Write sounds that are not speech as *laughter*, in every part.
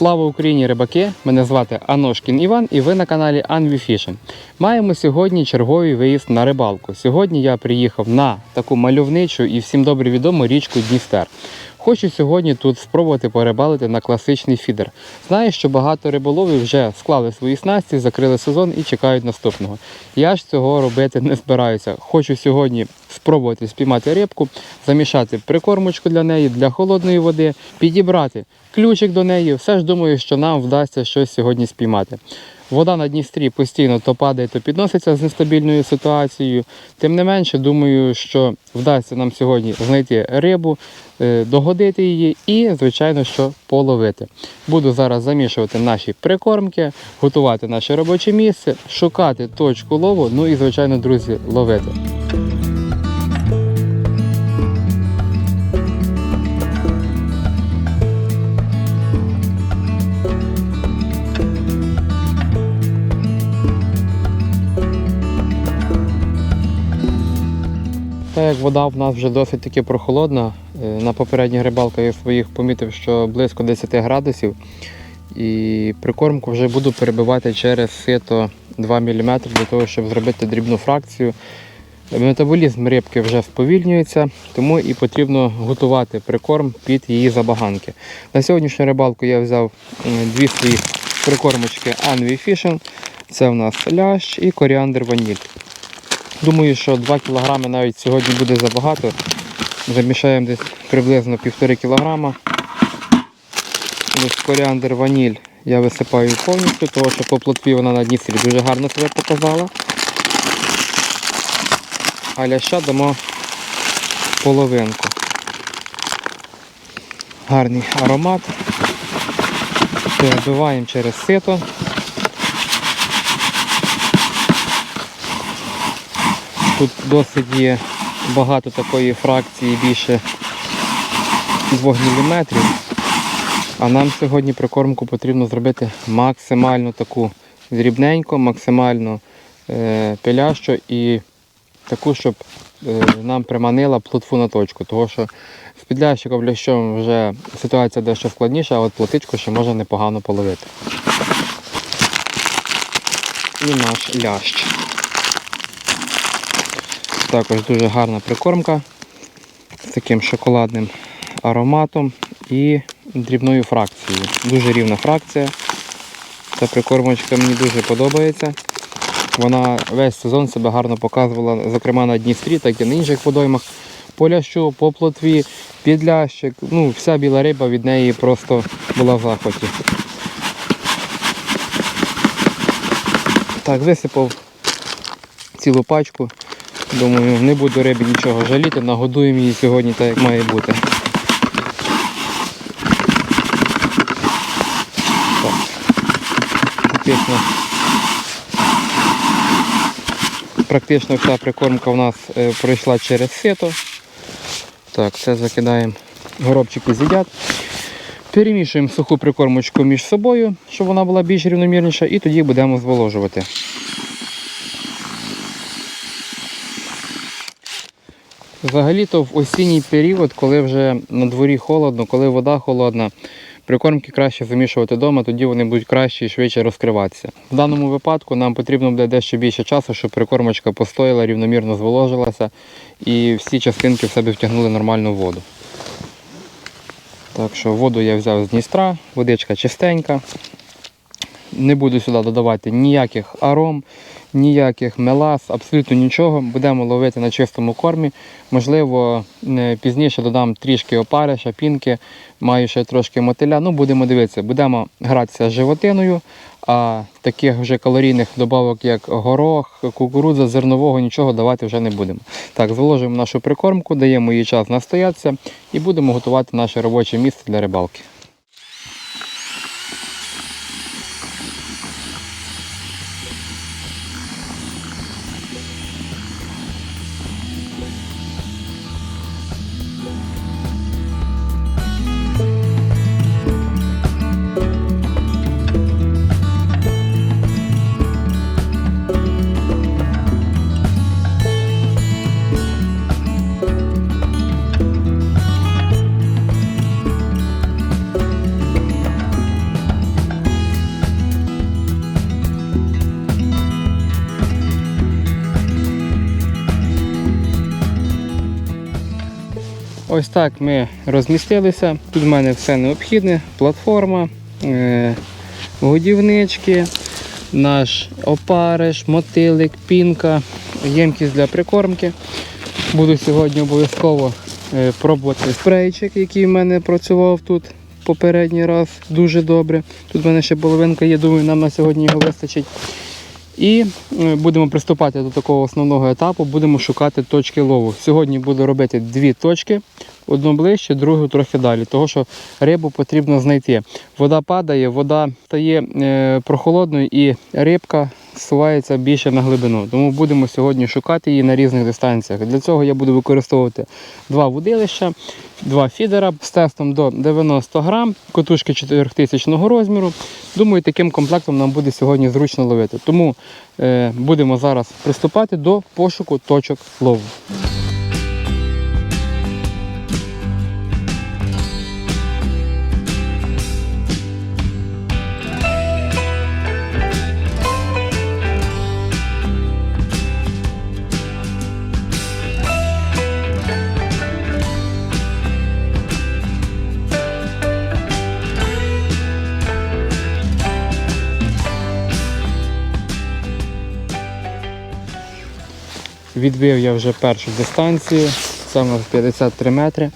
Слава Україні, рибаки! Мене звати Аношкін Іван і ви на каналі Anvi Fishing. Маємо сьогодні черговий виїзд на рибалку. Сьогодні я приїхав на таку мальовничу і всім добре відому річку Дністер. Хочу сьогодні тут спробувати порибалити на класичний фідер. Знаю, що багато риболовів вже склали свої снасті, закрили сезон і чекають наступного. Я ж цього робити не збираюся. Хочу сьогодні спробувати спіймати рибку, замішати прикормочку для неї, для холодної води, підібрати ключик до неї. Все ж думаю, що нам вдасться щось сьогодні спіймати. Вода на Дністрі постійно то падає, то підноситься з нестабільною ситуацією. Тим не менше, думаю, що вдасться нам сьогодні знайти рибу, е, догодити її і, звичайно, що половити. Буду зараз замішувати наші прикормки, готувати наше робоче місце, шукати точку лову, ну і, звичайно, друзі, ловити. Так як вода в нас вже досить таки прохолодна, е, на попередніх рибалках я своїх помітив, що близько 10 градусів. І прикормку вже буду перебивати через сито 2 мм для того, щоб зробити дрібну фракцію. Метаболізм рибки вже сповільнюється, тому і потрібно готувати прикорм під її забаганки. На сьогоднішню рибалку я взяв дві свої прикормочки Anvi Fishing. Це в нас лящ і коріандр ваніль. Думаю, що 2 кг навіть сьогодні буде забагато. Замішаємо десь приблизно 1,5 кг. Коріандр ваніль я висипаю повністю, тому що по плотві вона на Дністрі дуже гарно себе показала. А ляща дамо половинку. Гарний аромат. Перебиваємо через сито. Тут досить є багато такої фракції більше 2 мм. А нам сьогодні прикормку потрібно зробити максимально таку дрібненьку, максимально е, пилящу і таку, щоб е, нам приманила плотву на точку. Тому що з підлящиком лящом вже ситуація дещо складніша, а от плотичку ще можна непогано половити. І наш лящ. Також дуже гарна прикормка з таким шоколадним ароматом і дрібною фракцією. Дуже рівна фракція. Ця прикормочка мені дуже подобається. Вона весь сезон себе гарно показувала, зокрема на Дністрі, так і на інших водоймах. По лящу, по плотві, підлящик. Ну, вся біла риба від неї просто була в захваті. Так, висипав цілу пачку. Думаю, не буду рибі нічого жаліти, нагодуємо її сьогодні так, як має бути. Так. Практично, практично вся прикормка у нас е, пройшла через сито. Так, це закидаємо, горобчики з'їдять. Перемішуємо суху прикормочку між собою, щоб вона була більш рівномірніша, і тоді будемо зволожувати. Взагалі-то в осінній період, коли вже на дворі холодно, коли вода холодна, прикормки краще замішувати вдома, тоді вони будуть краще і швидше розкриватися. В даному випадку нам потрібно буде дещо більше часу, щоб прикормочка постояла, рівномірно зволожилася і всі частинки в себе втягнули нормальну воду. Так що воду я взяв з Дністра, водичка чистенька. Не буду сюди додавати ніяких аром, ніяких мелас, абсолютно нічого. Будемо ловити на чистому кормі. Можливо, пізніше додам трішки опариша, пінки, маю ще трошки мотиля. Ну, будемо дивитися, будемо гратися з животиною, а таких вже калорійних добавок, як горох, кукурудза, зернового, нічого давати вже не будемо. Так, зволожуємо нашу прикормку, даємо їй час настоятися і будемо готувати наше робоче місце для рибалки. Ось так ми розмістилися. Тут в мене все необхідне: платформа, е, годівнички, наш опариш, мотилик, пінка, ємкість для прикормки. Буду сьогодні обов'язково е, пробувати спрейчик, який в мене працював тут попередній раз дуже добре. Тут в мене ще половинка є, думаю, нам на сьогодні його вистачить. І е, будемо приступати до такого основного етапу, будемо шукати точки лову. Сьогодні буду робити дві точки, одну ближче, другу трохи далі, тому що рибу потрібно знайти. Вода падає, вода стає е, прохолодною і рибка сувається більше на глибину. Тому будемо сьогодні шукати її на різних дистанціях. Для цього я буду використовувати два вудилища, два фідера з тестом до 90 грам, котушки 4000 розміру. Думаю, таким комплектом нам буде сьогодні зручно ловити. Тому е, будемо зараз приступати до пошуку точок лову. Відбив я вже першу дистанцію, саме в 53 метри.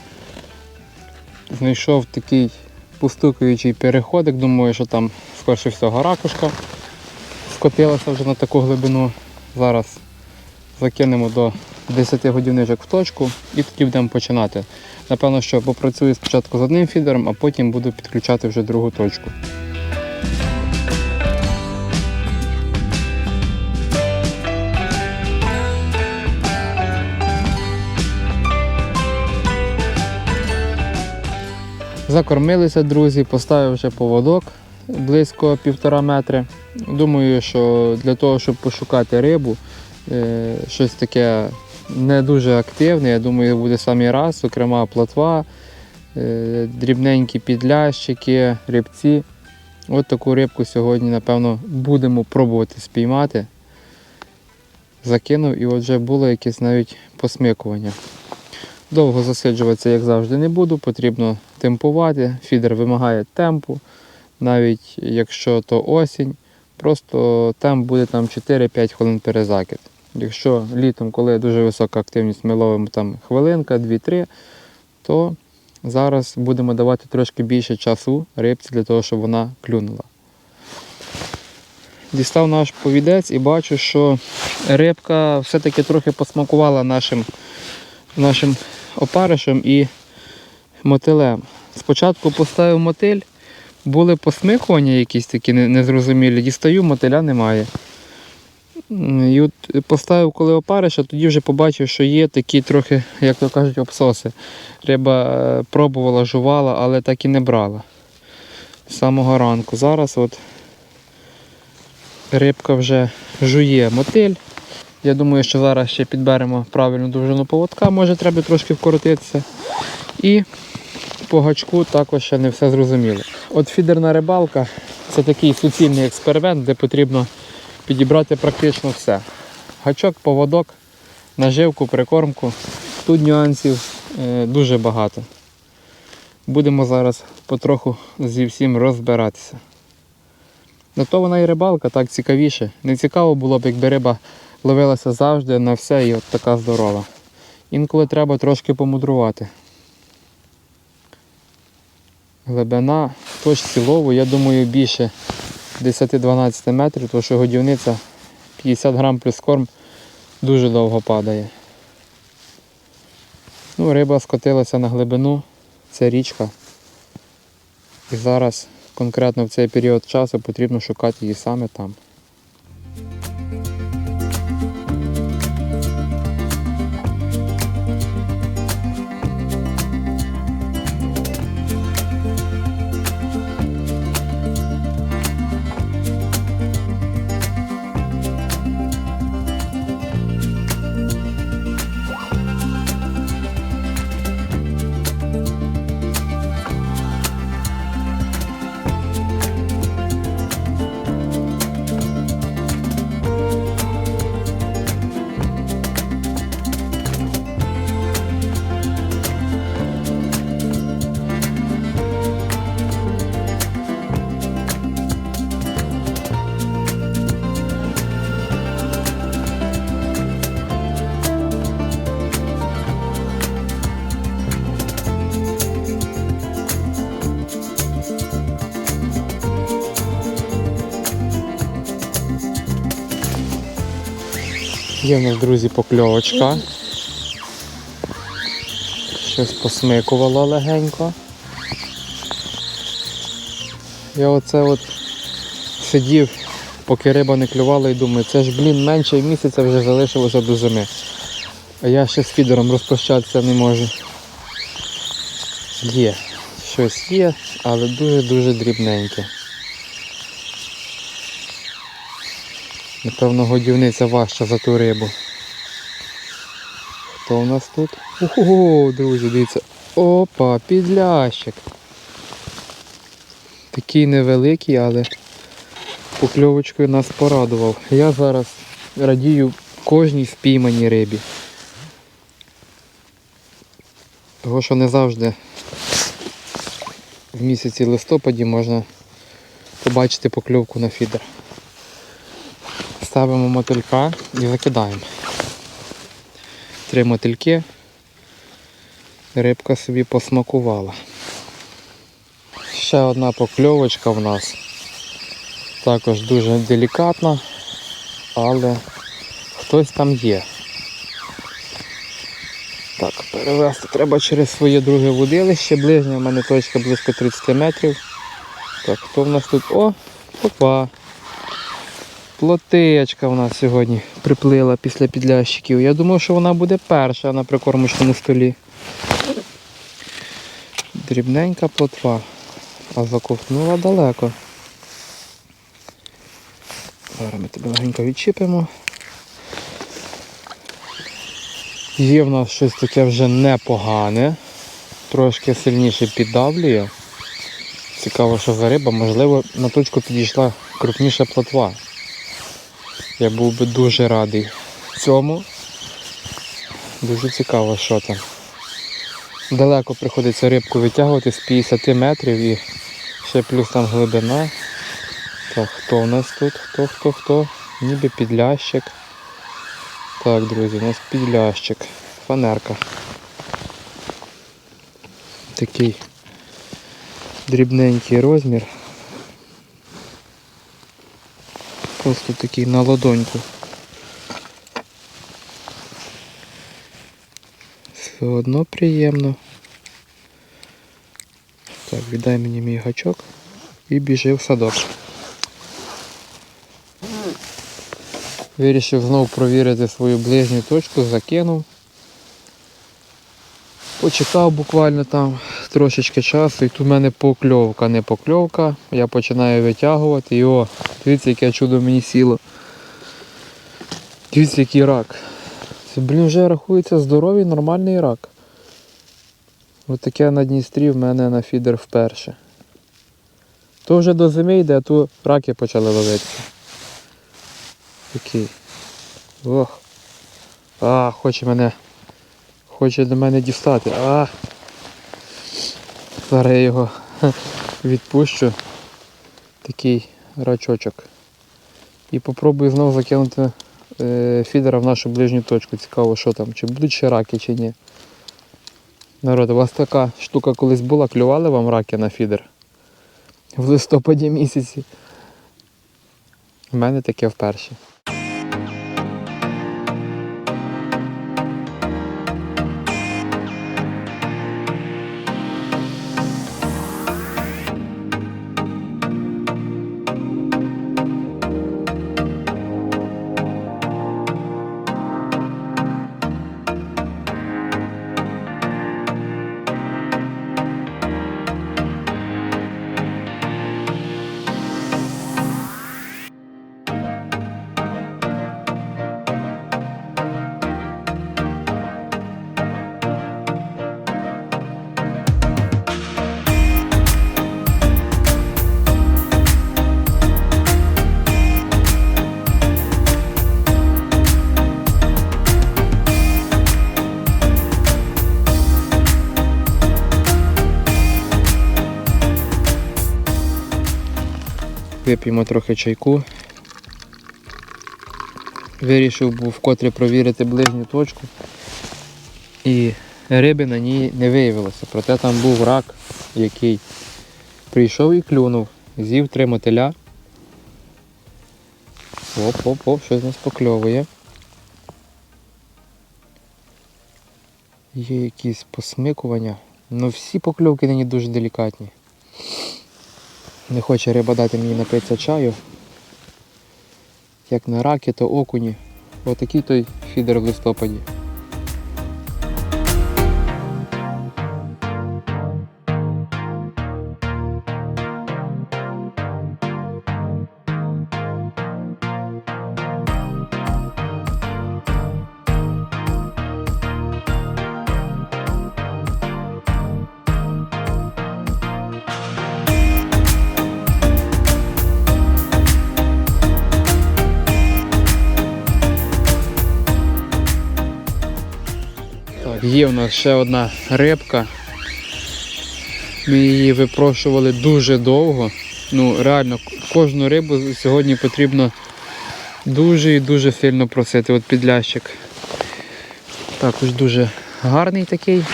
Знайшов такий постукуючий переходик, думаю, що там скорше всього ракушка скотилася вже на таку глибину. Зараз закинемо до 10 годівничок в точку і тоді будемо починати. Напевно, що попрацюю спочатку з одним фідером, а потім буду підключати вже другу точку. Закормилися друзі, поставив вже поводок близько півтора метри. Думаю, що для того, щоб пошукати рибу, е, щось таке не дуже активне, я думаю, буде самий раз, зокрема плотва, е, дрібненькі підлящики, рибці. От таку рибку сьогодні, напевно, будемо пробувати спіймати. Закинув і от вже було якесь навіть посмикування. Довго засиджуватися, як завжди, не буду, потрібно темпувати. Фідер вимагає темпу, навіть якщо то осінь, просто темп буде там 4-5 хвилин перезакид. Якщо літом, коли дуже висока активність, ми ловимо там хвилинка, 2-3, то зараз будемо давати трошки більше часу рибці для того, щоб вона клюнула. Дістав наш повідець і бачу, що рибка все-таки трохи посмакувала нашим нашим опаришем і мотилем. Спочатку поставив мотиль, були посмикування якісь такі незрозумілі, дістаю, мотиля немає. І от поставив коли опариша, тоді вже побачив, що є такі трохи, як то кажуть, обсоси. Риба е, пробувала, жувала, але так і не брала. З самого ранку. Зараз от рибка вже жує мотиль. Я думаю, що зараз ще підберемо правильну довжину поводка, може треба трошки вкоротитися. І по гачку також ще не все зрозуміло. От фідерна рибалка це такий суцільний експеримент, де потрібно підібрати практично все. Гачок, поводок, наживку, прикормку. Тут нюансів е, дуже багато. Будемо зараз потроху зі всім розбиратися. На то вона і рибалка, так цікавіше. Не цікаво було б, якби риба ловилася завжди на все і от така здорова. Інколи треба трошки помудрувати. Глибина в точці лову, я думаю, більше 10-12 метрів, тому що годівниця 50 грам плюс корм дуже довго падає. Ну, риба скотилася на глибину, це річка. І зараз конкретно в цей період часу потрібно шукати її саме там. Є в нас, друзі, покльовочка. Щось посмикувало легенько. Я оце от сидів, поки риба не клювала і думаю, це ж, блін, менше місяця вже залишилося до зими. А я ще з фідером розпрощатися не можу. Є, щось є, але дуже-дуже дрібненьке. Напевно, годівниця важча за ту рибу. Хто у нас тут? Ого, друзі, дивіться. Опа, підлящик. Такий невеликий, але покльовочкою нас порадував. Я зараз радію кожній спійманій рибі. Того, що не завжди в місяці листопаді можна побачити покльовку на фідер. Ставимо мотилька і закидаємо. Три мотильки. Рибка собі посмакувала. Ще одна покльовочка в нас. Також дуже делікатна, але хтось там є. Так, перевести треба через своє друге водилище. Ближня в мене точка близько 30 метрів. Так, хто в нас тут? О, опа. Плотичка в нас сьогодні приплила після підлящиків. Я думав, що вона буде перша на прикормочному столі. Дрібненька плотва, а заковтнула далеко. Зараз ми тебе легенько відчіпимо. Є в нас щось таке вже непогане, трошки сильніше піддавлює. Цікаво, що за риба, можливо, на точку підійшла крупніша плотва. Я був би дуже радий цьому. Дуже цікаво, що там. Далеко приходиться рибку витягувати з 50 метрів і ще плюс там глибина. Так, хто у нас тут? Хто, хто, хто? Ніби підлящик. Так, друзі, у нас підлящик. Фанерка. Такий дрібненький розмір. Просто такий на ладоньку. Все одно приємно. Так, віддай мені мій гачок і біжи в садок. Вирішив знову провірити свою ближню точку, закинув. Почекав буквально там трошечки часу і тут в мене покльовка, не покльовка. Я починаю витягувати і о, дивіться, яке чудо мені сіло. Дивіться, який рак. Це, блін, вже рахується здоровий, нормальний рак. Ось таке на Дністрі в мене на фідер вперше. То вже до зими йде, а тут раки почали ловитися. Такий. Ох. А, хоче мене. Хоче до мене дістати. А. Зараз я його *laughs* відпущу. Такий рачочок. І попробую знову закинути е, фідера в нашу ближню точку. Цікаво, що там, чи будуть ще раки, чи ні. Народ, у вас така штука колись була, клювали вам раки на фідер? В листопаді місяці. У мене таке вперше. вип'ємо трохи чайку. Вирішив був вкотре провірити ближню точку. І риби на ній не виявилося. Проте там був рак, який прийшов і клюнув, з'їв три мотиля. Оп-оп-оп, щось нас покльовує. Є якісь посмикування, але всі покльовки нині дуже делікатні. Не хоче риба дати мені напитися чаю. Як на раки, то окуні. Отакий той фідер в листопаді. Так, є у нас ще одна рибка. Ми її випрошували дуже довго. Ну, реально, кожну рибу сьогодні потрібно дуже і дуже сильно просити. От підлящик. Також дуже гарний такий.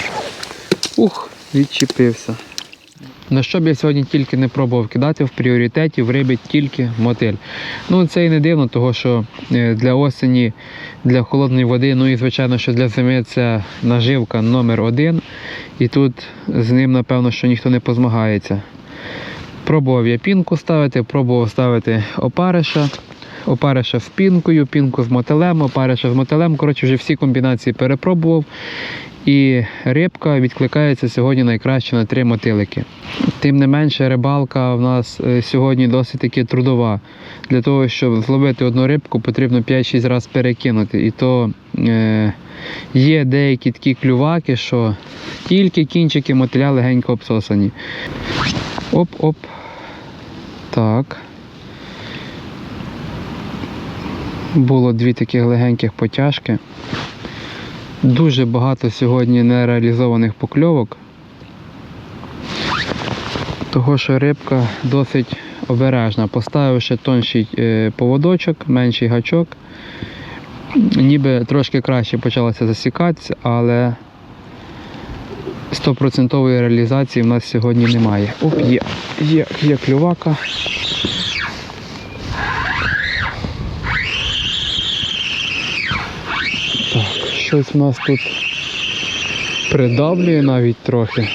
Ух, відчепився. На що б я сьогодні тільки не пробував кидати, в пріоритеті в рибі тільки мотиль. Ну це і не дивно, того що е, для осені, для холодної води, ну і звичайно, що для зими це наживка номер один. І тут з ним, напевно, що ніхто не позмагається. Пробував я пінку ставити, пробував ставити опариша. Опариша з пінкою, пінку з мотилем, опариша з мотилем. Коротше, вже всі комбінації перепробував. І рибка відкликається сьогодні найкраще на три мотилики. Тим не менше, рибалка в нас е, сьогодні досить таки трудова. Для того, щоб зловити одну рибку, потрібно 5-6 разів перекинути. І то е, є деякі такі клюваки, що тільки кінчики мотиля легенько обсосані. Оп-оп. Так. Було дві таких легеньких потяжки. Дуже багато сьогодні нереалізованих покльовок. Того, що рибка досить обережна. Поставивши тонший е, поводочок, менший гачок, ніби трошки краще почалося засікатися, але 100% реалізації в нас сьогодні немає. Оп, є, є, є клювака. Щось в нас тут придавлює навіть трохи.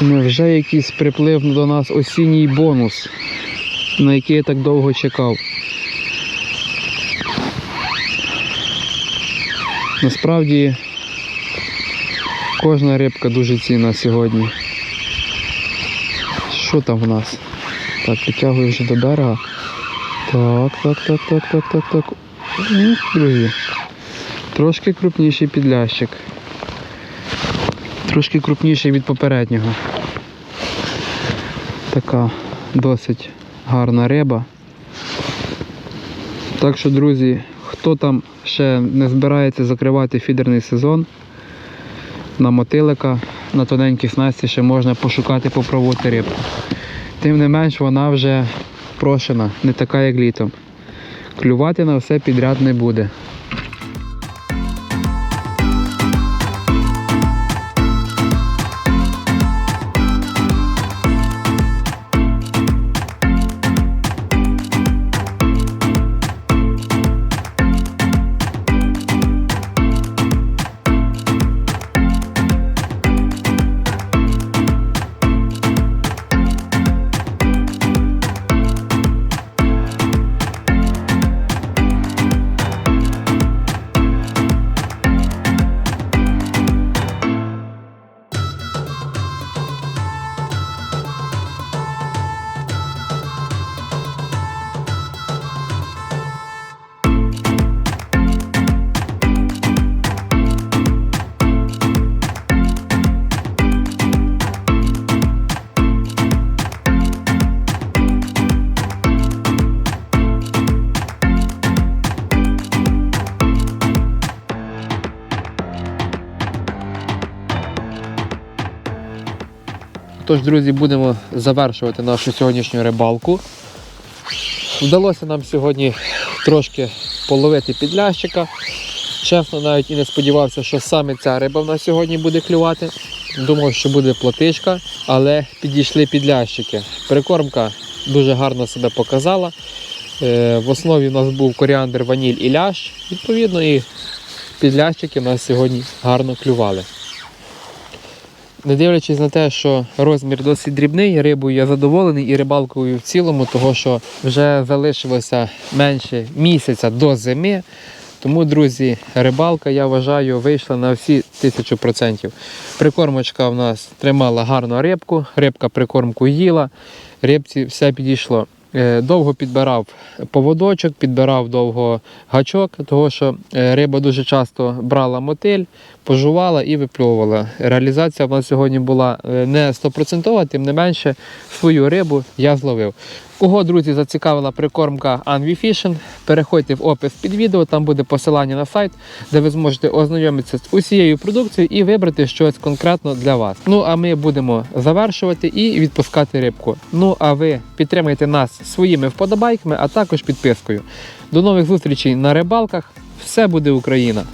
Невже якийсь приплив до нас осінній бонус, на який я так довго чекав? Насправді кожна рибка дуже цінна сьогодні. Що там в нас? Так, підтягую вже до берега. Так, так, так, так, так, так, так. Ну, Друзі. Трошки крупніший підлящик. Трошки крупніший від попереднього. Така досить гарна риба. Так що, друзі, хто там ще не збирається закривати фідерний сезон, на мотилика, на тоненькій снасті ще можна пошукати, попробувати рибку. Тим не менш вона вже прошена, не така як літом. Клювати на все підряд не буде. Тож, друзі, будемо завершувати нашу сьогоднішню рибалку. Вдалося нам сьогодні трошки половити підлящика. Чесно, навіть і не сподівався, що саме ця риба в нас сьогодні буде клювати. Думав, що буде плотишка, але підійшли підлящики. Прикормка дуже гарно себе показала. Е, В основі у нас був коріандр, ваніль і лящ. Відповідно, і підлящики у нас сьогодні гарно клювали. Не дивлячись на те, що розмір досить дрібний, рибою я задоволений і рибалкою в цілому, того що вже залишилося менше місяця до зими. Тому, друзі, рибалка, я вважаю, вийшла на всі тисячу процентів. Прикормочка в нас тримала гарну рибку, рибка прикормку їла, рибці все підійшло. Е, Довго підбирав поводочок, підбирав довго гачок, тому що е, риба дуже часто брала мотиль, пожувала і випльовувала. Реалізація в нас сьогодні була е, не 100%, тим не менше свою рибу я зловив. Кого, друзі, зацікавила прикормка Anvi Fishing, переходьте в опис під відео, там буде посилання на сайт, де ви зможете ознайомитися з усією продукцією і вибрати щось конкретно для вас. Ну а ми будемо завершувати і відпускати рибку. Ну а ви підтримайте нас своїми вподобайками, а також підпискою. До нових зустрічей на рибалках. Все буде Україна!